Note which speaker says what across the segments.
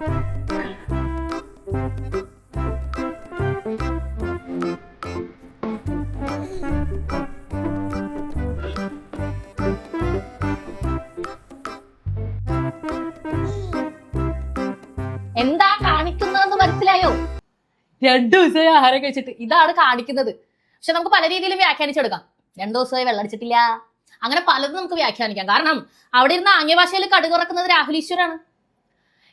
Speaker 1: എന്താ കാണിക്കുന്നതെന്ന് മനസ്സിലായോ? രണ്ടു ദിവസമായി ആഹാരം കഴിച്ചിട്ട് ഇതാണ് കാണിക്കുന്നത്. പക്ഷെ നമുക്ക് പല രീതിയിലും വ്യാഖ്യാനിച്ചെടുക്കാം. രണ്ടു ദിവസമായി വെള്ളടിച്ചിട്ടില്ല അങ്ങനെ പലതും നമുക്ക് വ്യാഖ്യാനിക്കാം. കാരണം അവിടെ ഇരുന്ന് ആംഗ്യഭാഷയിൽ കടുകുറക്കുന്നത് രാഹുൽ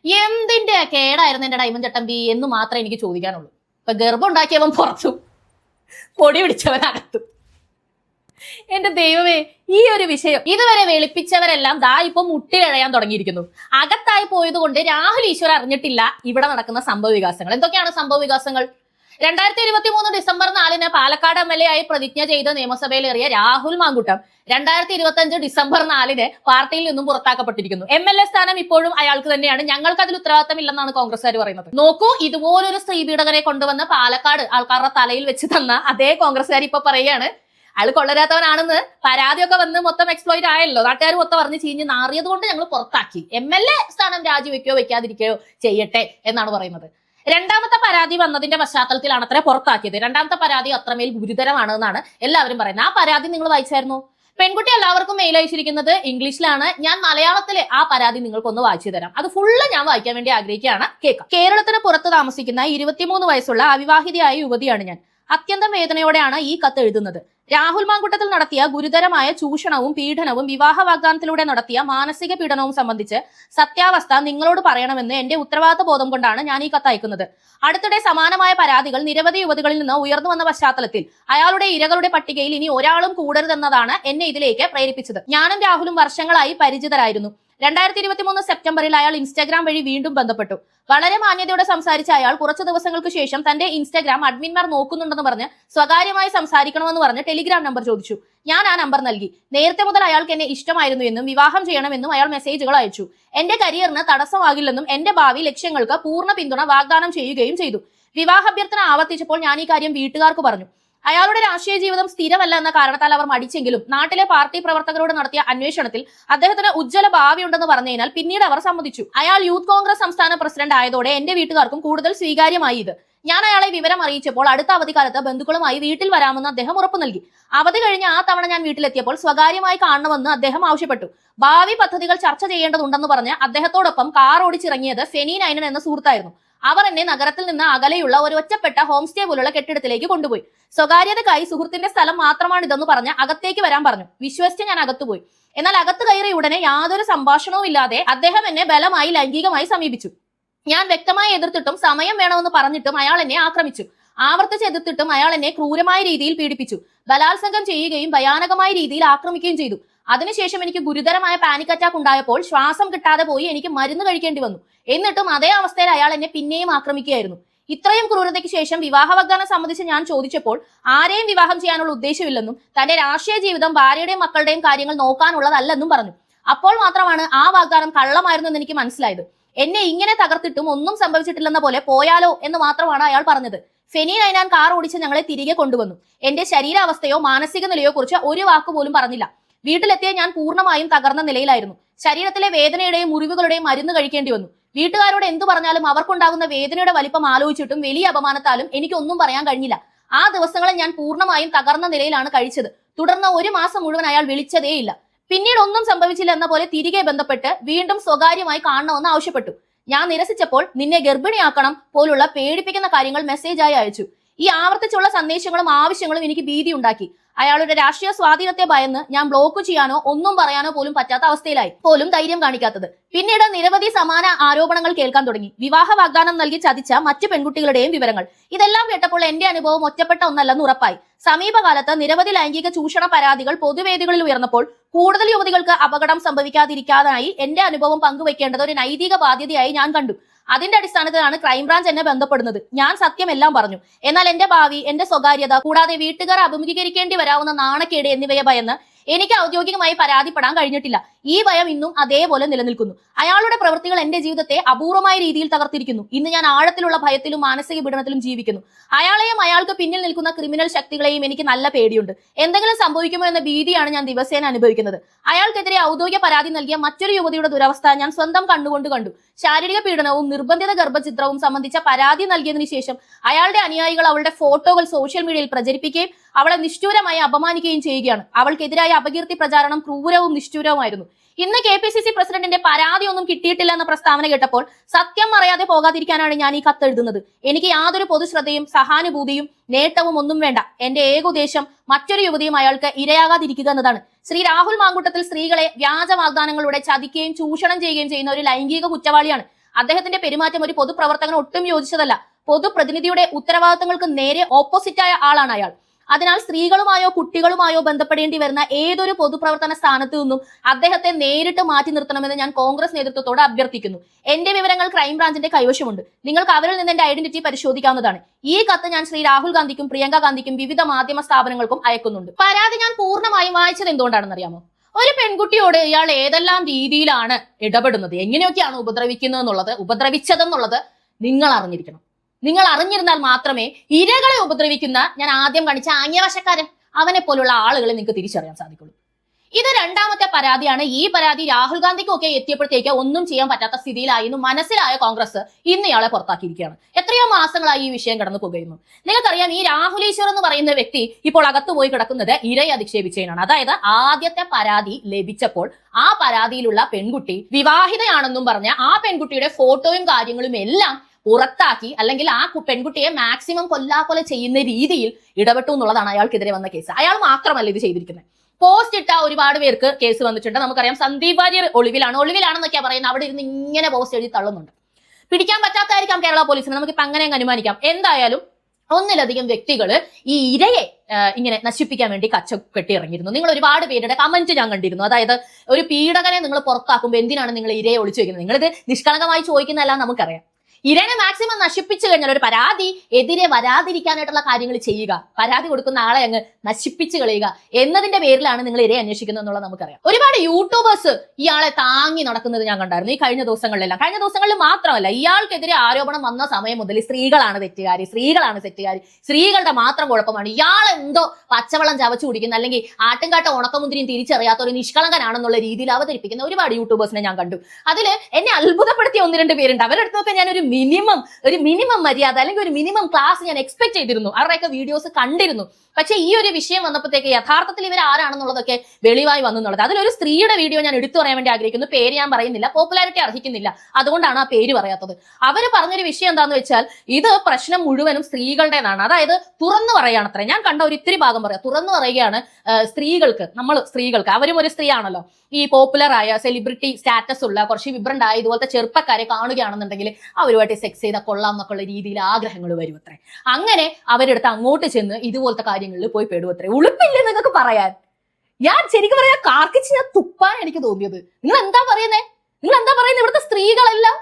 Speaker 1: എന്തിന്റെ കേടായിരുന്നു എന്റെ ഡൈമണ്ട് ചട്ടമ്പി എന്ന് മാത്രമേ എനിക്ക് ചോദിക്കാനുള്ളൂ. ഇപ്പൊ ഗർഭം ഉണ്ടാക്കിയവൻ പുറത്തും. പൊടി പിടിച്ചവൻ അകത്തു. എന്റെ ദൈവമേ ഈ ഒരു വിഷയം ഇതുവരെ വെളുപ്പിച്ചവരെല്ലാം ദാ ഇപ്പൊ മുട്ടിലഴയാൻ തുടങ്ങിയിരിക്കുന്നു. അകത്തായി പോയത് കൊണ്ട് രാഹുൽ ഈശ്വർ അറിഞ്ഞിട്ടില്ല ഇവിടെ നടക്കുന്ന സംഭവ വികാസങ്ങൾ. എന്തൊക്കെയാണ് സംഭവ വികാസങ്ങൾ? രണ്ടായിരത്തി ഇരുപത്തി മൂന്ന് ഡിസംബർ നാലിന് പാലക്കാട് എം എൽ എ ആയി പ്രതിജ്ഞ ചെയ്ത് നിയമസഭയിലേറിയ രാഹുൽ മാങ്കുട്ടം രണ്ടായിരത്തി ഇരുപത്തി അഞ്ച് ഡിസംബർ നാലിന് പാർട്ടിയിൽ നിന്നും പുറത്താക്കപ്പെട്ടിരിക്കുന്നു. എം എൽ എ സ്ഥാനം ഇപ്പോഴും അയാൾക്ക് തന്നെയാണ്. ഞങ്ങൾക്ക് അതിൽ ഉത്തരവാദിത്തം ഇല്ലെന്നാണ് കോൺഗ്രസ്സുകാർ പറയുന്നത്. നോക്കൂ ഇതുപോലൊരു സ്ത്രീ പീഡകരെ കൊണ്ടുവന്ന് പാലക്കാട് ആൾക്കാരുടെ തലയിൽ വെച്ച് തന്ന അതേ കോൺഗ്രസ്സുകാർ ഇപ്പൊ പറയുകയാണ് അയാൾ കൊള്ളരാത്തവനാണെന്ന് പരാതിയൊക്കെ വന്ന് മൊത്തം എക്സ്പ്ലോയിറ്റ് ആയല്ലോ. നാട്ടുകാർ മൊത്തം പറഞ്ഞ് ചീഞ്ഞ് നാറിയത് കൊണ്ട് ഞങ്ങൾ പുറത്താക്കി. എം എൽ എ സ്ഥാനം രാജിവെക്കുകയോ വെക്കാതിരിക്കുകയോ ചെയ്യട്ടെ എന്നാണ് പറയുന്നത്. രണ്ടാമത്തെ പരാതി വന്നതിന്റെ പശ്ചാത്തലത്തിലാണ് അത്ര പുറത്താക്കിയത്. രണ്ടാമത്തെ പരാതി അത്രമേൽ ഗുരുതരമാണ് എന്നാണ് എല്ലാവരും പറയുന്നത്. ആ പരാതി നിങ്ങൾ വായിച്ചായിരുന്നു? പെൺകുട്ടി എല്ലാവർക്കും മെയിൽ അയച്ചിരിക്കുന്നത് ഇംഗ്ലീഷിലാണ്. ഞാൻ മലയാളത്തിലെ ആ പരാതി നിങ്ങൾക്കൊന്ന് വായിച്ചു തരാം. അത് ഫുള്ള് ഞാൻ വായിക്കാൻ വേണ്ടി ആഗ്രഹിക്കുകയാണ്. കേൾക്കാം. കേരളത്തിന് പുറത്ത് താമസിക്കുന്ന ഇരുപത്തിമൂന്ന് വയസ്സുള്ള അവിവാഹിതയായ യുവതിയാണ് ഞാൻ. അത്യന്തം വേദനയോടെയാണ് ഈ കത്ത് എഴുതുന്നത്. രാഹുൽ മാങ്കുട്ടത്തിൽ നടത്തിയ ഗുരുതരമായ ചൂഷണവും പീഡനവും വിവാഹ വാഗ്ദാനത്തിലൂടെ നടത്തിയ മാനസിക പീഡനവും സംബന്ധിച്ച് സത്യാവസ്ഥ നിങ്ങളോട് പറയണമെന്ന് എന്റെ ഉത്തരവാദിത്ത ബോധം കൊണ്ടാണ് ഞാൻ ഈ കത്ത് അയക്കുന്നത്. അടുത്തിടെ സമാനമായ പരാതികൾ നിരവധി യുവതികളിൽ നിന്ന് ഉയർന്നു വന്ന പശ്ചാത്തലത്തിൽ അയാളുടെ ഇരകളുടെ പട്ടികയിൽ ഇനി ഒരാളും കൂടരുതെന്നതാണ് എന്നെ ഇതിലേക്ക് പ്രേരിപ്പിച്ചത്. ഞാനും രാഹുലും വർഷങ്ങളായി പരിചിതരായിരുന്നു. രണ്ടായിരത്തി ഇരുപത്തി മൂന്ന് സെപ്റ്റംബറിൽ അയാൾ ഇൻസ്റ്റാഗ്രാം വഴി വീണ്ടും ബന്ധപ്പെട്ടു. വളരെ മാന്യതയോടെ സംസാരിച്ച അയാൾ കുറച്ച് ദിവസങ്ങൾക്ക് ശേഷം തന്റെ ഇൻസ്റ്റാഗ്രാം അഡ്മിൻമാർ നോക്കുന്നുണ്ടെന്ന് പറഞ്ഞ് സ്വകാര്യമായി സംസാരിക്കണമെന്ന് പറഞ്ഞ് ടെലിഗ്രാം നമ്പർ ചോദിച്ചു. ഞാൻ ആ നമ്പർ നൽകി. നേരത്തെ മുതൽ അയാൾക്ക് എന്നെ ഇഷ്ടമായിരുന്നു എന്നും വിവാഹം ചെയ്യണമെന്നും അയാൾ മെസ്സേജുകൾ അയച്ചു. എന്റെ കരിയറിന് തടസ്സമാകില്ലെന്നും എന്റെ ഭാവി ലക്ഷ്യങ്ങൾക്ക് പൂർണ പിന്തുണ വാഗ്ദാനം ചെയ്യുകയും ചെയ്തു. വിവാഹാഭ്യർത്ഥന ആവർത്തിച്ചപ്പോൾ ഞാൻ ഈ കാര്യം വീട്ടുകാർക്ക് പറഞ്ഞു. അയാളുടെ രാഷ്ട്രീയ ജീവിതം സ്ഥിരമല്ല എന്ന കാരണത്താൽ അവർ മടിച്ചെങ്കിലും നാട്ടിലെ പാർട്ടി പ്രവർത്തകരോട് നടത്തിയ അന്വേഷണത്തിൽ അദ്ദേഹത്തിന് ഉജ്ജ്വല ഭാവിയുണ്ടെന്ന് പറഞ്ഞതിനാൽ പിന്നീട് അവർ സമ്മതിച്ചു. അയാൾ യൂത്ത് കോൺഗ്രസ് സംസ്ഥാന പ്രസിഡന്റ് ആയതോടെ എന്റെ വീട്ടുകാർക്കും കൂടുതൽ സ്വീകാര്യമായി ഇത്. ഞാൻ അയാളെ വിവരം അറിയിച്ചപ്പോൾ അടുത്ത അവധിക്കാലത്ത് ബന്ധുക്കളുമായി വീട്ടിൽ വരാമെന്ന് അദ്ദേഹം ഉറപ്പു നൽകി. അവധി കഴിഞ്ഞ് ആ തവണ ഞാൻ വീട്ടിലെത്തിയപ്പോൾ സ്വകാര്യമായി കാണണമെന്ന് അദ്ദേഹം ആവശ്യപ്പെട്ടു. ഭാവി പദ്ധതികൾ ചർച്ച ചെയ്യേണ്ടതുണ്ടെന്ന് പറഞ്ഞ് അദ്ദേഹത്തോടൊപ്പം കാർ ഓടിച്ചിറങ്ങിയത് ഫെനി നൈനൻ എന്ന സുഹൃത്തായിരുന്നു. അവർ എന്നെ നഗരത്തിൽ നിന്ന് അകലെയുള്ള ഒരു ഒറ്റപ്പെട്ട ഹോം സ്റ്റേ പോലുള്ള കെട്ടിടത്തിലേക്ക് കൊണ്ടുപോയി. സ്വകാര്യതക്കായി സുഹൃത്തിന്റെ സ്ഥലം മാത്രമാണ് ഇതെന്ന് പറഞ്ഞ് അകത്തേക്ക് വരാൻ പറഞ്ഞു. വിശ്വസിച്ച് ഞാൻ അകത്തുപോയി. എന്നാൽ അകത്ത് കയറിയ ഉടനെ യാതൊരു സംഭാഷണവും ഇല്ലാതെ അദ്ദേഹം എന്നെ ബലമായി ലൈംഗികമായി സമീപിച്ചു. ഞാൻ വ്യക്തമായി എതിർത്തിട്ടും സമയം വേണമെന്ന് പറഞ്ഞിട്ടും അയാൾ എന്നെ ആക്രമിച്ചു. ആവർത്തിച്ച് എതിർത്തിട്ടും അയാൾ എന്നെ ക്രൂരമായ രീതിയിൽ പീഡിപ്പിച്ചു. ബലാത്സംഗം ചെയ്യുകയും ഭയാനകമായ രീതിയിൽ ആക്രമിക്കുകയും ചെയ്തു. അതിനുശേഷം എനിക്ക് ഗുരുതരമായ പാനിക് അറ്റാക്ക് ഉണ്ടായപ്പോൾ ശ്വാസം കിട്ടാതെ പോയി എനിക്ക് മരുന്ന് കഴിക്കേണ്ടി വന്നു. എന്നിട്ടും അതേ അവസ്ഥയിൽ അയാൾ എന്നെ പിന്നെയും ആക്രമിക്കുകയായിരുന്നു. ഇത്രയും ക്രൂരതയ്ക്ക് ശേഷം വിവാഹ വാഗ്ദാനം സംബന്ധിച്ച് ഞാൻ ചോദിച്ചപ്പോൾ ആരെയും വിവാഹം ചെയ്യാനുള്ള ഉദ്ദേശമില്ലെന്നും തന്റെ രാഷ്ട്രീയ ജീവിതം ഭാര്യയുടെയും മക്കളുടെയും കാര്യങ്ങൾ നോക്കാനുള്ളതല്ലെന്നും പറഞ്ഞു. അപ്പോൾ മാത്രമാണ് ആ വാഗ്ദാനം കള്ളമായിരുന്നു എന്ന് എനിക്ക് മനസ്സിലായത്. എന്നെ ഇങ്ങനെ തകർത്തിട്ടും ഒന്നും സംഭവിച്ചിട്ടില്ലെന്ന പോലെ പോയാലോ എന്ന് മാത്രമാണ് അയാൾ പറഞ്ഞത്. ഫെനി നൈനാൻ കാർ ഓടിച്ച് ഞങ്ങളെ തിരികെ കൊണ്ടുവന്നു. എന്റെ ശരീരാവസ്ഥയോ മാനസിക നിലയോ കുറിച്ച് ഒരു വാക്ക് പോലും പറഞ്ഞില്ല. വീട്ടിലെത്തിയ ഞാൻ പൂർണമായും തകർന്ന നിലയിലായിരുന്നു. ശരീരത്തിലെ വേദനയുടെയും മുറിവുകളുടെയും മരുന്ന് കഴിക്കേണ്ടി വന്നു. വീട്ടുകാരോട് എന്തു പറഞ്ഞാലും അവർക്കുണ്ടാകുന്ന വേദനയുടെ വലിപ്പം ആലോചിച്ചിട്ടും വലിയ അപമാനത്താലും എനിക്കൊന്നും പറയാൻ കഴിഞ്ഞില്ല. ആ ദിവസങ്ങളെ ഞാൻ പൂർണമായും തകർന്ന നിലയിലാണ് കഴിച്ചത്. തുടർന്ന് ഒരു മാസം മുഴുവൻ അയാൾ വിളിച്ചതേയില്ല. പിന്നീട് ഒന്നും സംഭവിച്ചില്ല എന്ന പോലെ തിരികെ ബന്ധപ്പെട്ട് വീണ്ടും സ്വകാര്യമായി കാണണമെന്ന് ആവശ്യപ്പെട്ടു. ഞാൻ നിരസിച്ചപ്പോൾ നിന്നെ ഗർഭിണിയാക്കണം പോലുള്ള പേടിപ്പിക്കുന്ന കാര്യങ്ങൾ മെസ്സേജായി അയച്ചു. ഈ ആവർത്തിച്ചുള്ള സന്ദേശങ്ങളും ആവശ്യങ്ങളും എനിക്ക് ഭീതി ഉണ്ടാക്കി. അയാളുടെ രാഷ്ട്രീയ സ്വാധീനത്തെ ഭയന്ന് ഞാൻ ബ്ലോക്ക് ചെയ്യാനോ ഒന്നും പറയാനോ പോലും പറ്റാത്ത അവസ്ഥയിലായി. പോലും ധൈര്യം കാണിക്കാത്തത്. പിന്നീട് നിരവധി സമാന ആരോപണങ്ങൾ കേൾക്കാൻ തുടങ്ങി. വിവാഹ വാഗ്ദാനം നൽകി ചതിച്ച മറ്റു പെൺകുട്ടികളുടെയും വിവരങ്ങൾ. ഇതെല്ലാം കേട്ടപ്പോൾ എന്റെ അനുഭവം ഒറ്റപ്പെട്ട ഒന്നല്ലെന്ന് ഉറപ്പായി. സമീപകാലത്ത് നിരവധി ലൈംഗിക ചൂഷണ പരാതികൾ പൊതുവേദികളിൽ ഉയർന്നപ്പോൾ കൂടുതൽ യുവതികൾക്ക് അപകടം സംഭവിക്കാതിരിക്കാനായി എന്റെ അനുഭവം പങ്കുവെക്കേണ്ടത് ഒരു നൈതിക ബാധ്യതയായി ഞാൻ കണ്ടു. അതിന്റെ അടിസ്ഥാനത്തിലാണ് ക്രൈംബ്രാഞ്ച് എന്നെ ബന്ധപ്പെടുന്നത്. ഞാൻ സത്യം എല്ലാം പറഞ്ഞു. എന്നാൽ എന്റെ ഭാവി എന്റെ സ്വകാര്യത കൂടാതെ വീട്ടുകാർ അഭിമുഖീകരിക്കേണ്ടി വരാവുന്ന നാണക്കേട് എന്നിവയെ ഭയന്ന് എനിക്ക് ഔദ്യോഗികമായി പരാതിപ്പെടാൻ കഴിഞ്ഞിട്ടില്ല. ഈ ഭയം ഇന്നും അതേപോലെ നിലനിൽക്കുന്നു. അയാളുടെ പ്രവൃത്തികൾ എന്റെ ജീവിതത്തെ അപൂർവമായ രീതിയിൽ തകർത്തിരിക്കുന്നു. ഇന്ന് ഞാൻ ആഴത്തിലുള്ള ഭയത്തിലും മാനസിക പീഡനത്തിലും ജീവിക്കുന്നു. അയാളെയും അയാൾക്ക് പിന്നിൽ നിൽക്കുന്ന ക്രിമിനൽ ശക്തികളെയും എനിക്ക് നല്ല പേടിയുണ്ട്. എന്തെങ്കിലും സംഭവിക്കുമോ എന്ന ഭീതിയാണ് ഞാൻ ദിവസേന അനുഭവിക്കുന്നത്. അയാൾക്കെതിരെ ഔദ്യോഗിക പരാതി നൽകിയ മറ്റൊരു യുവതിയുടെ ദുരവസ്ഥ ഞാൻ സ്വന്തം കണ്ണുകൊണ്ട് കണ്ടു. ശാരീരിക പീഡനവും നിർബന്ധിത ഗർഭചിത്രവും സംബന്ധിച്ച പരാതി നൽകിയതിനു ശേഷം അയാളുടെ അനുയായികൾ അവളുടെ ഫോട്ടോകൾ സോഷ്യൽ മീഡിയയിൽ പ്രചരിപ്പിക്കുകയും അവളെ നിഷ്ഠൂരമായി അപമാനിക്കുകയും ചെയ്യുകയാണ്. അവൾക്കെതിരായ അപകീർത്തി പ്രചാരണം ക്രൂരവും നിഷ്ഠൂരവുമായിരുന്നു. ഇന്ന് കെ പി സി സി പ്രസിഡന്റിന്റെ പരാതി ഒന്നും കിട്ടിയിട്ടില്ല എന്ന പ്രസ്താവന കേട്ടപ്പോൾ സത്യം അറിയാതെ പോകാതിരിക്കാനാണ് ഞാൻ ഈ കത്ത് എഴുതുന്നത്. എനിക്ക് യാതൊരു പൊതുശ്രദ്ധയും സഹാനുഭൂതിയും നേട്ടവും ഒന്നും വേണ്ട. എന്റെ ഏക ഉദ്ദേശം മറ്റൊരു യുവതിയും അയാൾക്ക് ഇരയാകാതിരിക്കുക എന്നതാണ്. ശ്രീ രാഹുൽ മാങ്കൂട്ടത്തിൽ സ്ത്രീകളെ വ്യാജ വാഗ്ദാനങ്ങളുടെ ചതിക്കുകയും ചൂഷണം ചെയ്യുകയും ചെയ്യുന്ന ഒരു ലൈംഗിക കുറ്റവാളിയാണ്. അദ്ദേഹത്തിന്റെ പെരുമാറ്റം ഒരു പൊതുപ്രവർത്തകന് ഒട്ടും യോജിച്ചതല്ല. പൊതുപ്രതിനിധിയുടെ ഉത്തരവാദിത്തങ്ങൾക്ക് നേരെ ഓപ്പോസിറ്റായ ആളാണ് അയാൾ. അതിനാൽ സ്ത്രീകളുമായോ കുട്ടികളുമായോ ബന്ധപ്പെടേണ്ടി വരുന്ന ഏതൊരു പൊതുപ്രവർത്തന സ്ഥാനത്ത് നിന്നും അദ്ദേഹത്തെ നേരിട്ട് മാറ്റി നിർത്തണമെന്ന് ഞാൻ കോൺഗ്രസ് നേതൃത്വത്തോട് അഭ്യർത്ഥിക്കുന്നു. എന്റെ വിവരങ്ങൾ ക്രൈംബ്രാഞ്ചിന്റെ കൈവശമുണ്ട്. നിങ്ങൾക്ക് അവരിൽ നിന്ന് എന്റെ ഐഡന്റിറ്റി പരിശോധിക്കാവുന്നതാണ്. ഈ കത്ത് ഞാൻ ശ്രീ രാഹുൽ ഗാന്ധിക്കും പ്രിയങ്ക ഗാന്ധിക്കും വിവിധ മാധ്യമ സ്ഥാപനങ്ങൾക്കും അയക്കുന്നുണ്ട്. പരാതി ഞാൻ പൂർണമായും വായിച്ചത് എന്തുകൊണ്ടാണെന്ന് അറിയാമോ ഒരു പെൺകുട്ടിയോട് ഇയാൾ ഏതെല്ലാം രീതിയിലാണ് ഇടപെടുന്നത്? എങ്ങനെയൊക്കെയാണ് ഉപദ്രവിക്കുന്നത് എന്നുള്ളത് ഉപദ്രവിച്ചതെന്നുള്ളത് നിങ്ങൾ അറിഞ്ഞിരിക്കണം. നിങ്ങൾ അറിഞ്ഞിരുന്നാൽ മാത്രമേ ഇരകളെ ഉപദ്രവിക്കുന്ന ഞാൻ ആദ്യം കാണിച്ച ആംഗ്യവശക്കാരൻ അവനെ പോലുള്ള ആളുകളെ നിങ്ങൾക്ക് തിരിച്ചറിയാൻ സാധിക്കുള്ളൂ. ഇത് രണ്ടാമത്തെ പരാതിയാണ്. ഈ പരാതി രാഹുൽ ഗാന്ധിക്കും ഒക്കെ എത്തിയപ്പോഴത്തേക്ക് ഒന്നും ചെയ്യാൻ പറ്റാത്ത സ്ഥിതിയിലായിരുന്നു മനസ്സിലായ കോൺഗ്രസ് ഇന്ന് ഇയാളെ പുറത്താക്കിയിരിക്കുകയാണ്. എത്രയോ മാസങ്ങളായി ഈ വിഷയം കടന്നു പോകുന്നു. നിങ്ങൾക്കറിയാം ഈ രാഹുലേശ്വർ എന്ന് പറയുന്ന വ്യക്തി ഇപ്പോൾ അകത്തു പോയി കിടക്കുന്നത് ഇരയെ അധിക്ഷേപിച്ചതിനാണ്. അതായത് ആദ്യത്തെ പരാതി ലഭിച്ചപ്പോൾ ആ പരാതിയിലുള്ള പെൺകുട്ടി വിവാഹിതയാണെന്നും പറഞ്ഞ ആ പെൺകുട്ടിയുടെ ഫോട്ടോയും കാര്യങ്ങളും എല്ലാം പുറത്താക്കി അല്ലെങ്കിൽ ആ പെൺകുട്ടിയെ മാക്സിമം കൊല്ലാക്കൊല ചെയ്യുന്ന രീതിയിൽ ഇടപെട്ടു എന്നുള്ളതാണ് അയാൾക്കെതിരെ വന്ന കേസ് അയാൾ മാത്രമല്ല ഇത് ചെയ്തിരിക്കുന്നത് പോസ്റ്റ് ഇട്ട ഒരുപാട് പേർക്ക് കേസ് വന്നിട്ടുണ്ട്. നമുക്കറിയാം സന്ദീപ് വാര്യർ ഒളിവിലാണ്. ഒളിവിലാണെന്നൊക്കെയാ പറയുന്നത്. അവിടെ ഇരുന്ന് ഇങ്ങനെ പോസ്റ്റ് എഴുതി തള്ളുന്നുണ്ട്. പിടിക്കാൻ പറ്റാത്തായിരിക്കാം കേരള പോലീസിന്. നമുക്കിപ്പോ അങ്ങനെ അനുമാനിക്കാം. എന്തായാലും ഒന്നിലധികം വ്യക്തികൾ ഈ ഇരയെ ഇങ്ങനെ നശിപ്പിക്കാൻ വേണ്ടി കച്ച കെട്ടി ഇറങ്ങിയിരുന്നു. നിങ്ങൾ ഒരുപാട് പേരുടെ കമന്റ് ഞാൻ കണ്ടിരുന്നു. അതായത് ഒരു പീഡകനെ നിങ്ങൾ പുറത്താക്കുമ്പോൾ എന്തിനാണ് നിങ്ങൾ ഇരയെ ഒളിച്ചു വെക്കുന്നത് നിങ്ങളിത് നിഷ്കളങ്കമായി ചോദിക്കുന്നതല്ല നമുക്കറിയാം. ഇരനെ മാക്സിമം നശിപ്പിച്ചു കഴിഞ്ഞാൽ ഒരു പരാതി എതിരെ വരാതിരിക്കാനായിട്ടുള്ള കാര്യങ്ങൾ ചെയ്യുക. പരാതി കൊടുക്കുന്ന ആളെ അങ്ങ് നശിപ്പിച്ചു കളയുക. എന്നതിന്റെ പേരിലാണ് നിങ്ങൾ ഇരയെ അന്വേഷിക്കുന്നത് എന്നുള്ളത് നമുക്കറിയാം. ഒരുപാട് യൂട്യൂബേഴ്സ് ഇയാളെ താങ്ങി നടക്കുന്നത് ഞാൻ കണ്ടായിരുന്നു. ഈ കഴിഞ്ഞ ദിവസങ്ങളിലെല്ലാം. കഴിഞ്ഞ ദിവസങ്ങളിൽ മാത്രമല്ല ഇയാൾക്കെതിരെ ആരോപണം വന്ന സമയം മുതൽ സ്ത്രീകളാണ് തെറ്റുകാരി. സ്ത്രീകളാണ് തെറ്റുകാരി. സ്ത്രീകളുടെ മാത്രം കുഴപ്പമാണ്. ഇയാൾ എന്തോ പച്ചവെള്ളം ചവച്ചു കുടിക്കുന്ന അല്ലെങ്കിൽ ആട്ടുംകാട്ട ഉണക്കമുന്തിരിയും തിരിച്ചറിയാത്ത ഒരു നിഷ്കളങ്കനാണെന്നുള്ള രീതിയിൽ അവതരിപ്പിക്കുന്ന ഒരുപാട് യൂട്യൂബേഴ്സിനെ ഞാൻ കണ്ടു. അതിൽ എന്നെ അത്ഭുതപ്പെടുത്തിയ ഒന്ന് രണ്ട് പേരുണ്ട്. അവരെടുത്തൊക്കെ ഞാൻ ഒരു മിനിമം ഒരു മിനിമം മര്യാദ അല്ലെങ്കിൽ ഒരു മിനിമം ക്ലാസ് ഞാൻ എക്സ്പെക്ട് ചെയ്തിരുന്നു. അവരുടെയൊക്കെ വീഡിയോസ് കണ്ടിരുന്നു. പക്ഷേ ഈ ഒരു വിഷയം വന്നപ്പോഴത്തേക്ക് യഥാർത്ഥത്തിൽ ഇവർ ആരാണെന്നുള്ളതൊക്കെ വെളിവായി വന്നുള്ളത്. അതിലൊരു സ്ത്രീയുടെ വീഡിയോ ഞാൻ എടുത്തു പറയാൻ വേണ്ടി ആഗ്രഹിക്കുന്നു. പേര് ഞാൻ പറയുന്നില്ല. പോപ്പുലാരിറ്റി അർഹിക്കുന്നില്ല. അതുകൊണ്ടാണ് ആ പേര് പറയാത്തത്. അവർ പറഞ്ഞൊരു വിഷയം എന്താന്ന് വെച്ചാൽ ഇത് പ്രശ്നം മുഴുവനും സ്ത്രീകളുടേതാണ്. അതായത് തുറന്നു പറയുകയാണത്രേ. ഞാൻ കണ്ട ഒരു ഇത്തിരി ഭാഗം പറയാം. തുറന്നു പറയുകയാണ് സ്ത്രീകൾക്ക് നമ്മൾ സ്ത്രീകൾക്ക്. അവരും ഒരു സ്ത്രീയാണല്ലോ. ഈ പോപ്പുലർ ആയ സെലിബ്രിറ്റി സ്റ്റാറ്റസ് ഉള്ള കുറച്ച് വിബ്രന്റ് ആയ ഇതുപോലത്തെ ചെറുപ്പക്കാരെ കാണുകയാണെന്നുണ്ടെങ്കിൽ അവരുമായിട്ട് സെക്സ് ചെയ്താൽ കൊള്ളാം എന്നൊക്കെയുള്ള രീതിയിൽ ആഗ്രഹങ്ങൾ വരും അത്രേ. അങ്ങനെ അവരെടുത്ത് അങ്ങോട്ട് ചെന്ന് ഇതുപോലത്തെ കാര്യങ്ങളിൽ പോയി പെടും അത്രേ. ഉളുപ്പില്ലേ നിങ്ങൾക്ക് പറയാൻ? ഞാൻ ശരിക്കും പറയാ കാർക്കിച്ച് ഞാൻ തുപ്പാൻ എനിക്ക് തോന്നിയത്. നിങ്ങൾ എന്താ പറയുന്നേ? നിങ്ങൾ എന്താ പറയുന്നത് ഇവിടുത്തെ സ്ത്രീകളെല്ലാം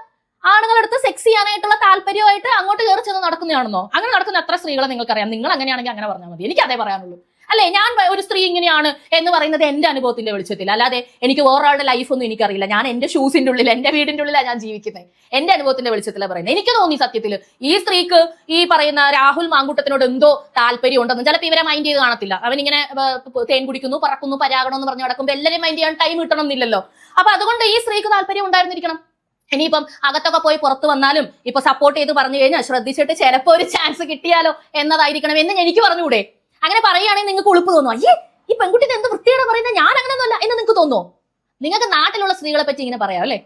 Speaker 1: ആണുങ്ങളെടുത്ത് സെക്സ് ചെയ്യാനായിട്ടുള്ള താല്പര്യമായിട്ട് അങ്ങോട്ട് കയറി ചെന്ന് നടക്കുന്നതാണെന്നോ? അങ്ങനെ നടക്കുന്ന എത്ര സ്ത്രീകളെ നിങ്ങൾക്കറിയാം? നിങ്ങൾ അങ്ങനെയാണെങ്കിൽ അങ്ങനെ പറഞ്ഞാൽ മതി. എനിക്ക് അതേ പറയാനുള്ളൂ. അല്ലേ? ഞാൻ ഒരു സ്ത്രീ ഇങ്ങനെയാണ് എന്ന് പറയുന്നത് എന്റെ അനുഭവത്തിന്റെ വെളിച്ചത്തിൽ. അല്ലാതെ എനിക്ക് വേറൊരാളുടെ ലൈഫ് ഒന്നും എനിക്കറിയില്ല. ഞാൻ എന്റെ ഷൂസിന്റെ ഉള്ളിൽ എന്റെ വീടിന്റെ ഉള്ളിലാണ് ഞാൻ ജീവിക്കുന്നത്. എന്റെ അനുഭവത്തിന്റെ വെളിച്ചത്തിലാണ് പറയുന്നത്. എനിക്ക് തോന്നി സത്യത്തിൽ ഈ സ്ത്രീക്ക് ഈ പറയുന്ന രാഹുൽ മാങ്കൂട്ടത്തിനോട് എന്തോ താല്പര്യം ഉണ്ടെന്ന്. ചിലപ്പോൾ ഇവരെ മൈൻഡ് ചെയ്ത് കാണത്തില്ല. ഇങ്ങനെ തേൻ കുടിക്കുന്നു പറക്കുന്നു പരാഗണം എന്ന് പറഞ്ഞു നടക്കുമ്പോൾ എല്ലാവരും മൈൻഡ് ചെയ്യാൻ ടൈം കിട്ടണം എന്നില്ലല്ലോ അപ്പൊ അതുകൊണ്ട് ഈ സ്ത്രീക്ക് താല്പര്യം ഉണ്ടായിരുന്നിരിക്കണം. ഇനിയിപ്പം അകത്തൊക്കെ പോയി പുറത്തു വന്നാലും ഇപ്പൊ സപ്പോർട്ട് ചെയ്ത് പറഞ്ഞു കഴിഞ്ഞാൽ ശ്രദ്ധിച്ചിട്ട് ചിലപ്പോ ഒരു ചാൻസ് കിട്ടിയാലോ എന്നതായിരിക്കണം എന്ന് എനിക്ക് പറഞ്ഞുകൂടെ? അങ്ങനെ പറയുകയാണെങ്കിൽ നിങ്ങൾക്ക് ഉളുപ്പ് തോന്നുന്നു അയ്യേ ഈ പെൺകുട്ടി എന്ത് വൃത്തിയാണ് പറയുന്നത് ഞാൻ അങ്ങനെയൊന്നുമല്ല എന്ന് നിങ്ങൾക്ക് തോന്നുമോ? നിങ്ങൾക്ക് നാട്ടിലുള്ള സ്ത്രീകളെ പറ്റി ഇങ്ങനെ പറയാം അല്ലേ?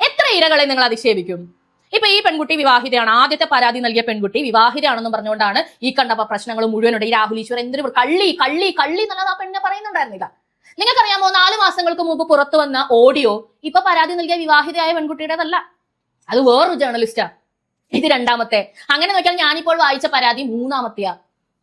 Speaker 1: എത്ര ഇരകളെ നിങ്ങൾ അധിക്ഷേപിക്കും? ഇപ്പൊ ഈ പെൺകുട്ടി വിവാഹിതയാണ്. ആദ്യത്തെ പരാതി നൽകിയ പെൺകുട്ടി വിവാഹിതയാണെന്ന് പറഞ്ഞുകൊണ്ടാണ് ഈ കണ്ട പ്രശ്നങ്ങൾ മുഴുവനുണ്ട്. ഈ രാഹുൽ ഈശ്വർ എന്തൊരു കള്ളി കള്ളി കള്ളി എന്നുള്ളത് ആ പെണ്ണിനെ പറയുന്നുണ്ടായിരുന്നില്ല. നിങ്ങൾക്കറിയാമോ നാല് മാസങ്ങൾക്ക് മുമ്പ് പുറത്തു വന്ന ഓഡിയോ ഇപ്പൊ പരാതി നൽകിയ വിവാഹിതയായ പെൺകുട്ടിയുടേതല്ല. അത് വേറൊരു ജേർണലിസ്റ്റാ ഇത് രണ്ടാമത്തെ. അങ്ങനെ നോക്കിയാൽ ഞാനിപ്പോൾ വായിച്ച പരാതി മൂന്നാമത്തെയാ.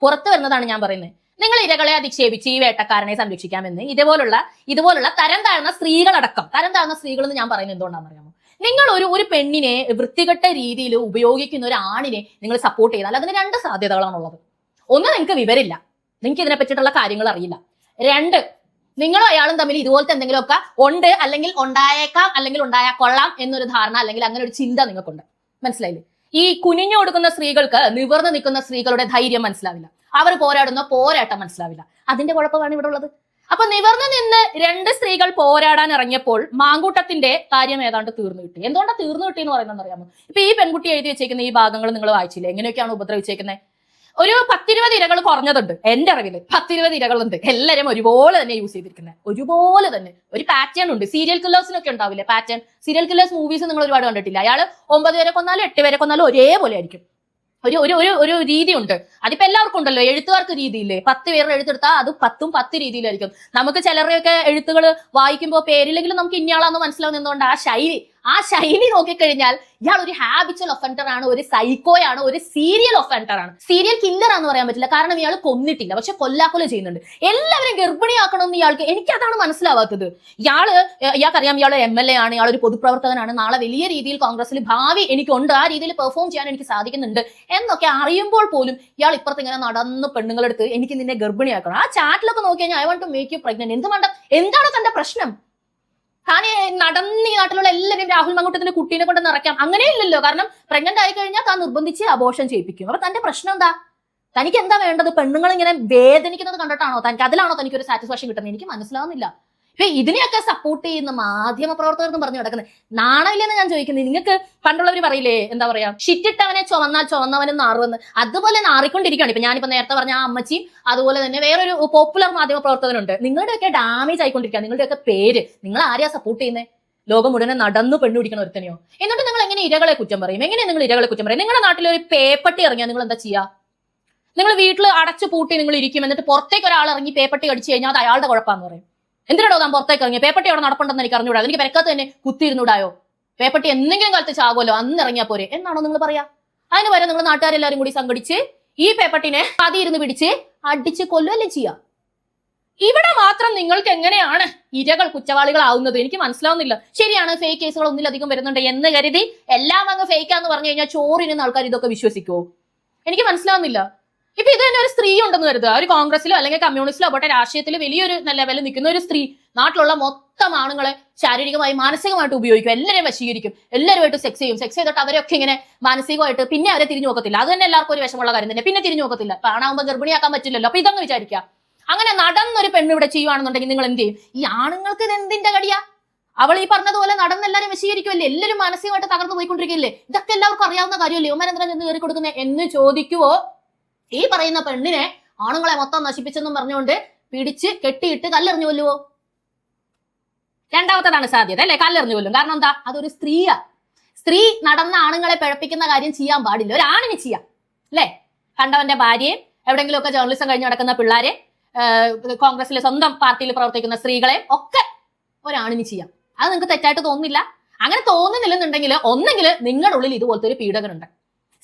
Speaker 1: പുറത്തു വരുന്നതാണ് ഞാൻ പറയുന്നത്. നിങ്ങൾ ഇരകളെ അധിക്ഷേപിച്ച് ഈ വേട്ടക്കാരനെ സംരക്ഷിക്കാമെന്ന് ഇതുപോലുള്ള ഇതുപോലുള്ള തരം താഴ്ന്ന സ്ത്രീകളടക്കം തരം താഴ്ന്ന സ്ത്രീകൾ എന്ന് ഞാൻ പറയുന്നത് എന്തുകൊണ്ടാണെന്ന് അറിയാമോ നിങ്ങൾ ഒരു ഒരു പെണ്ണിനെ വൃത്തികെട്ട രീതിയിൽ ഉപയോഗിക്കുന്ന ഒരു ആണിനെ നിങ്ങൾ സപ്പോർട്ട് ചെയ്താൽ അതിന് രണ്ട് സാധ്യതകളാണുള്ളത്. ഒന്ന് നിങ്ങൾക്ക് വിവരില്ല നിങ്ങൾക്ക് ഇതിനെ പറ്റിയിട്ടുള്ള കാര്യങ്ങൾ അറിയില്ല. രണ്ട് നിങ്ങളും അയാളും തമ്മിൽ ഇതുപോലത്തെ എന്തെങ്കിലുമൊക്കെ ഉണ്ട് അല്ലെങ്കിൽ ഉണ്ടായേക്കാം അല്ലെങ്കിൽ ഉണ്ടായാൽ കൊള്ളാം എന്നൊരു ധാരണ അല്ലെങ്കിൽ അങ്ങനെ ഒരു ചിന്ത നിങ്ങൾക്കുണ്ട്. മനസ്സിലായില്ലേ? ഈ കുനിഞ്ഞു കൊടുക്കുന്ന സ്ത്രീകൾക്ക് നിവർന്നു നിൽക്കുന്ന സ്ത്രീകളുടെ ധൈര്യം മനസ്സിലാവില്ല. അവർ പോരാടുന്ന പോരാട്ടം മനസ്സിലാവില്ല. അതിന്റെ കുഴപ്പമാണ് ഇവിടെ ഉള്ളത്. അപ്പൊ നിവർന്നു നിന്ന് രണ്ട് സ്ത്രീകൾ പോരാടാൻ ഇറങ്ങിയപ്പോൾ മാങ്കൂട്ടത്തിന്റെ കാര്യം ഏതാണ്ട് തീർന്നു കിട്ടി. എന്തുകൊണ്ടാണ് തീർന്നു കിട്ടി എന്ന് പറയുന്നത് അറിയാമോ? ഇപ്പൊ ഈ പെൺകുട്ടി എഴുതി വെച്ചേക്കുന്ന ഈ ഭാഗങ്ങൾ നിങ്ങൾ വായിച്ചില്ലേ? എങ്ങനെയൊക്കെയാണ് ഉപദ്രവിച്ചേക്കുന്നത് ഒരു പത്തിരുപത് ഇരകൾ കുറഞ്ഞതുണ്ട് എന്റെ അറിവിൽ പത്തിരുപത് ഇരകളുണ്ട് എല്ലാവരും ഒരുപോലെ തന്നെ യൂസ് ചെയ്തിരിക്കുന്നത് ഒരുപോലെ തന്നെ. ഒരു പാറ്റേൺ ഉണ്ട്. സീരിയൽ കില്ലേഴ്സിനൊക്കെ ഉണ്ടാവില്ലേ പാറ്റേൺ സീരിയൽ കില്ലേഴ്സ് മൂവീസ് നിങ്ങൾ ഒരുപാട് കണ്ടിട്ടില്ല? അയാൾ ഒമ്പത് പേരെ കൊന്നാലും എട്ട് പേരെ കൊന്നാലും ഒരേപോലെ ആയിരിക്കും. ഒരു ഒരു ഒരു ഒരു രീതിയുണ്ട്. അതിപ്പോ എല്ലാവർക്കും ഉണ്ടല്ലോ എഴുത്തുകാർക്ക് രീതിയില്ലേ? പത്ത് പേരുടെ എഴുത്തെടുത്താൽ അത് പത്തും പത്ത് രീതിയിലായിരിക്കും. നമുക്ക് ചിലരുടെയൊക്കെ എഴുത്തുകൾ വായിക്കുമ്പോൾ പേരില്ലെങ്കിലും നമുക്ക് ഇന്നയാളാന്ന് മനസ്സിലാവുന്നതുകൊണ്ട് ആ ശൈലി. ആ ശൈലി നോക്കിക്കഴിഞ്ഞാൽ ഇയാൾ ഒരു ഹാബിച്വൽ ഒഫൻഡർ ആണ് ഒരു സൈക്കോയാണ് ഒരു സീരിയൽ ഒഫൻഡർ ആണ്. സീരിയൽ കില്ലർ ആണെന്ന് പറയാൻ പറ്റില്ല. കാരണം ഇയാൾ കൊന്നിട്ടില്ല. പക്ഷെ കൊല്ലാക്കൊല ചെയ്യുന്നുണ്ട്. എല്ലാവരും ഗർഭിണിയാക്കണമെന്ന് ഇയാൾക്ക് എനിക്ക് അതാണ് മനസ്സിലാവാത്തത്. ഇയാൾ ഇയാൾക്കറിയാം ഇയാൾ എം എൽ എ ആണ്. ഇയാൾ ഒരു പൊതുപ്രവർത്തകനാണ്. നാളെ വലിയ രീതിയിൽ കോൺഗ്രസിൽ ഭാവി എനിക്കുണ്ട്. ആ രീതിയിൽ പെർഫോം ചെയ്യാൻ എനിക്ക് സാധിക്കുന്നുണ്ട് എന്നൊക്കെ അറിയുമ്പോൾ പോലും ഇയാൾ ഇപ്പുറത്ത് ഇങ്ങനെ നടന്ന് പെണ്ണുങ്ങളെടുത്ത് എനിക്ക് നിന്നെ ഗർഭിണിയാക്കണം. ആ ചാറ്റിലൊക്കെ നോക്കി കഴിഞ്ഞാൽ I want to make you pregnant എന്ത് വേണ്ട? എന്താണ് തന്റെ പ്രശ്നം? താൻ നടന്ന് ഈ നാട്ടിലുള്ള എല്ലാവരും രാഹുൽ മങ്കൂട്ടത്തിന്റെ കുട്ടീനെ കൊണ്ട് നിറയ്ക്കാം. അങ്ങനെയില്ലല്ലോ കാരണം പ്രഗ്നന്റ് ആയി കഴിഞ്ഞാൽ താൻ നിർബന്ധിച്ച് അബോഷം ചെയ്യിപ്പിക്കും. അപ്പൊ തന്റെ പ്രശ്നം എന്താ? തനിക്ക് എന്താ വേണ്ടത്? പെണ്ണുങ്ങൾ ഇങ്ങനെ വേദനിക്കുന്നത് കണ്ടിട്ടാണോ? തനിക്ക് അതിലാണോ തനിക്ക് ഒരു സാറ്റിസ്ഫാക്ഷൻ കിട്ടുന്നത്? എനിക്ക് മനസ്സിലാവുന്നില്ല. ഇതിനെയൊക്കെ സപ്പോർട്ട് ചെയ്യുന്ന മാധ്യമ പ്രവർത്തകർക്കും പറഞ്ഞു കിടക്കുന്നത് നാണമില്ലെന്ന് ഞാൻ ചോദിക്കുന്നത് നിങ്ങൾക്ക് പണ്ടുള്ളവർ പറയില്ലേ? എന്താ പറയാ? ഷിറ്റിട്ടവനെ ചുവന്നാൽ ചുവന്നവനും നാറുവെന്ന് അതുപോലെ നാറിക്കൊണ്ടിരിക്കുകയാണ്. ഇപ്പൊ ഞാനിപ്പോ നേരത്തെ പറഞ്ഞ ആ അമ്മച്ചിയും അതുപോലെ തന്നെ വേറൊരു പോപ്പുലർ മാധ്യമ പ്രവർത്തകനുണ്ട് നിങ്ങളുടെയൊക്കെ ഡാമേജ് ആയിക്കൊണ്ടിരിക്കുക നിങ്ങളുടെയൊക്കെ പേര്. നിങ്ങൾ ആരെയാ സപ്പോർട്ട് ചെയ്യുന്നത് ലോകം മുഴുവൻ നടന്നു പെണ്ണുപിടിക്കണ ഒരുത്തനെയോ? എന്നിട്ട് നിങ്ങൾ എങ്ങനെ ഇരകളെ കുറ്റം പറയും? എങ്ങനെ നിങ്ങൾ ഇരകളെ കുറ്റം പറയും? നിങ്ങളുടെ നാട്ടിൽ ഒരു പേപ്പട്ടി ഇറങ്ങിയാൽ നിങ്ങൾ എന്താ ചെയ്യുക നിങ്ങൾ വീട്ടിൽ അടച്ചു പൂട്ടി നിങ്ങൾ ഇരിക്കും. എന്നിട്ട് പുറത്തേക്ക് ഒരാൾ ഇറങ്ങി പേപ്പട്ടി കടിച്ചു കഴിഞ്ഞാൽ അത് അയാളുടെ കുഴപ്പമാന്ന് പറയും. എന്തിനാണോ താൻ പുറത്തേക്ക് ഇറങ്ങിയ? പേപ്പട്ടി അവിടെ നടപ്പുണ്ടെന്ന് എനിക്ക് അറിഞ്ഞൂടാ. എനിക്ക് പെരക്കത്ത് തന്നെ കുത്തിയിരുന്നൂടായോ? പേപ്പട്ടി എന്തെങ്കിലും കാലത്ത് ചാകുമല്ലോ? അന്ന് ഇറങ്ങിയാൽ പോരെ. എന്നാണോ നിങ്ങൾ പറയാ? അതിന് വരെ നിങ്ങൾ നാട്ടുകാരെല്ലാരും കൂടി സംഘടിച്ച് ഈ പേപ്പട്ടിനെ പതിയിരുന്ന് പിടിച്ച് അടിച്ച് കൊല്ലുവല്ലേ ചെയ്യാ? ഇവിടെ മാത്രം നിങ്ങൾക്ക് എങ്ങനെയാണ് ഇരകൾ കുറ്റവാളികളാവുന്നത്? എനിക്ക് മനസ്സിലാവുന്നില്ല. ശരിയാണ് ഫേക്ക് കേസുകൾ ഒന്നിലധികം വരുന്നുണ്ട് എന്ന് കരുതി എല്ലാം അങ്ങ് ഫേക്കാന്ന് പറഞ്ഞു കഴിഞ്ഞാൽ ചോറിന് ആൾക്കാർ ഇതൊക്കെ വിശ്വസിക്കുമോ എനിക്ക് മനസ്സിലാവുന്നില്ല. ഇപ്പൊ ഇത് തന്നെ ഒരു സ്ത്രീ ഉണ്ടെന്ന് കരുതുക. ഒരു കോൺഗ്രസിലോ അല്ലെങ്കിൽ കമ്മ്യൂണിസ്റ്റിലോ പോട്ടെ രാഷ്ട്രീയത്തിൽ വലിയൊരു ലെവലിൽ നിൽക്കുന്ന ഒരു സ്ത്രീ നാട്ടിലുള്ള മൊത്തം ആണുങ്ങളെ ശാരീരികമായി മാനസികമായിട്ട് ഉപയോഗിക്കും. എല്ലാവരെയും വശീകരിക്കും. എല്ലാവരുമായിട്ട് സെക്സ് ചെയ്യും. സെക്സ് ചെയ്തിട്ട് അവരൊക്കെ ഇങ്ങനെ മാനസികമായിട്ട് പിന്നെ അവരെ തിരിഞ്ഞു നോക്കത്തില്ല. അത് തന്നെ എല്ലാവർക്കും ഒരു വിഷമമുള്ള കാര്യം തന്നെ. പിന്നെ തിരിഞ്ഞു നോക്കത്തില്ല. കാണാവുമ്പോൾ ഗർഭിണിയാക്കാൻ പറ്റില്ലല്ലോ. അപ്പൊ ഇതങ്ങ് വിചാരിക്കുക. അങ്ങനെ നടന്നൊരു പെണ്ണ് ഇവിടെ ചെയ്യുവാണെന്നുണ്ടെങ്കിൽ നിങ്ങൾ എന്ത് ചെയ്യും? ഈ ആണുങ്ങൾക്ക് ഇത് എന്തിന്റെ കടിയാ? അവൾ ഈ പറഞ്ഞതുപോലെ നടന്ന് എല്ലാവരും വശീകരിക്കുമല്ലേ എല്ലാവരും മാനസികമായിട്ട് തകർന്നു പോയിക്കൊണ്ടിരിക്കില്ലേ ഇതൊക്കെ എല്ലാവർക്കും അറിയാവുന്ന കാര്യമല്ലേ? ഉമ്മനെന്തിനാ ചെന്ന് കയറി കൊടുക്കുന്നത് എന്ന് ചോദിക്കുവോ? ഈ പറയുന്ന പെണ്ണിനെ ആണുങ്ങളെ മൊത്തം നശിപ്പിച്ചെന്നും പറഞ്ഞുകൊണ്ട് പിടിച്ച് കെട്ടിയിട്ട് കല്ലെറിഞ്ഞു കൊല്ലുവോ? രണ്ടാമത്തേതാണ് സാധ്യത അല്ലെ? കല്ലെറിഞ്ഞു കൊല്ലും. കാരണം എന്താ? അതൊരു സ്ത്രീയാ. സ്ത്രീ നടന്ന ആണുങ്ങളെ പിഴപ്പിക്കുന്ന കാര്യം ചെയ്യാൻ പാടില്ല. ഒരു ആണിന് ചെയ്യാം. അല്ലേ? കണ്ടവന്റെ ഭാര്യയെ എവിടെങ്കിലുമൊക്കെ ജേർണലിസം കഴിഞ്ഞ് നടക്കുന്ന പിള്ളേരെ കോൺഗ്രസിലെ സ്വന്തം പാർട്ടിയിൽ പ്രവർത്തിക്കുന്ന സ്ത്രീകളെ ഒക്കെ ഒരാണിന് ചെയ്യാം. അത് നിങ്ങൾക്ക് തെറ്റായിട്ട് തോന്നുന്നില്ല. അങ്ങനെ തോന്നുന്നില്ലെന്നുണ്ടെങ്കിൽ ഒന്നെങ്കിൽ നിങ്ങളുടെ ഉള്ളിൽ ഇതുപോലത്തെ ഒരു പീഡകനുണ്ട്.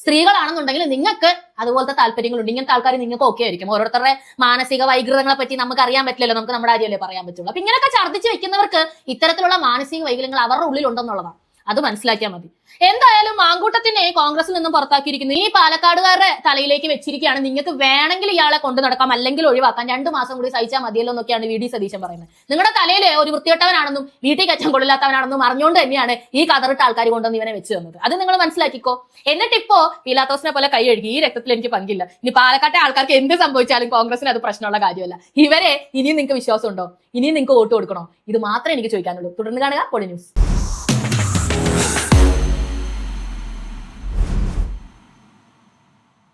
Speaker 1: സ്ത്രീകളാണെന്നുണ്ടെങ്കിൽ നിങ്ങൾക്ക് അതുപോലത്തെ താല്പര്യങ്ങളുണ്ട്. ഇങ്ങനത്തെ ആൾക്കാർ നിങ്ങൾക്ക് ഓക്കെ ആയിരിക്കും. ഓരോരുത്തരുടെ മാനസിക വൈകൃതങ്ങളെ പറ്റി നമുക്ക് അറിയാൻ പറ്റില്ലല്ലോ. നമുക്ക് നമ്മുടെ കാര്യമല്ലേ പറയാൻ പറ്റുള്ളൂ. അപ്പൊ ഇങ്ങനെയൊക്കെ ഛർദ്ദിച്ച് വെക്കുന്നവർക്ക് ഇത്തരത്തിലുള്ള മാനസിക വൈകല്യങ്ങൾ അവരുടെ ഉള്ളിൽ ഉണ്ടെന്നുള്ളതാണ് അത് മനസ്സിലാക്കിയാൽ മതി. എന്തായാലും മാങ്കൂട്ടത്തിനെ കോൺഗ്രസിൽ നിന്നും പുറത്താക്കിയിരിക്കുന്നു. ഈ പാലക്കാടുകാരുടെ തലയിലേക്ക് വെച്ചിരിക്കുകയാണ്. നിങ്ങൾക്ക് വേണമെങ്കിൽ ഇയാളെ കൊണ്ടു നടക്കാം അല്ലെങ്കിൽ ഒഴിവാക്കാം. രണ്ട് മാസം കൂടി സഹിച്ചാൽ മതിയല്ലോ എന്നൊക്കെയാണ് വി ഡി സതീശൻ പറയുന്നത്. നിങ്ങളുടെ തലയിലെ ഒരു വൃത്തികെട്ടവനാണെന്നും വീട്ടിൽ കച്ചം കൊള്ളില്ലാത്തവനാണെന്നും അറിഞ്ഞുകൊണ്ട് തന്നെയാണ് ഈ കതറിട്ട ആൾക്കാർ കൊണ്ടുവന്ന് ഇവനെ വെച്ച് തന്നത്. അത് നിങ്ങൾ മനസ്സിലാക്കിക്കോ. എന്നിട്ട് ഇപ്പോ പീലാത്തോസിനെ പോലെ കൈ കഴുകി ഈ രക്തത്തിൽ എനിക്ക് പങ്കില്ല. ഇനി പാലക്കാട്ടെ ആൾക്കാർക്ക് എന്ത് സംഭവിച്ചാലും കോൺഗ്രസിന് അത് പ്രശ്നമുള്ള കാര്യമല്ല. ഇവരെ ഇനിയും നിങ്ങൾക്ക് വിശ്വാസമുണ്ടോ? ഇനിയും നിങ്ങൾക്ക് വോട്ട് കൊടുക്കണോ? ഇത് മാത്രമേ എനിക്ക് ചോദിക്കാനുള്ളൂ. തുടർന്ന് കാണുക പൊളി ന്യൂസ്.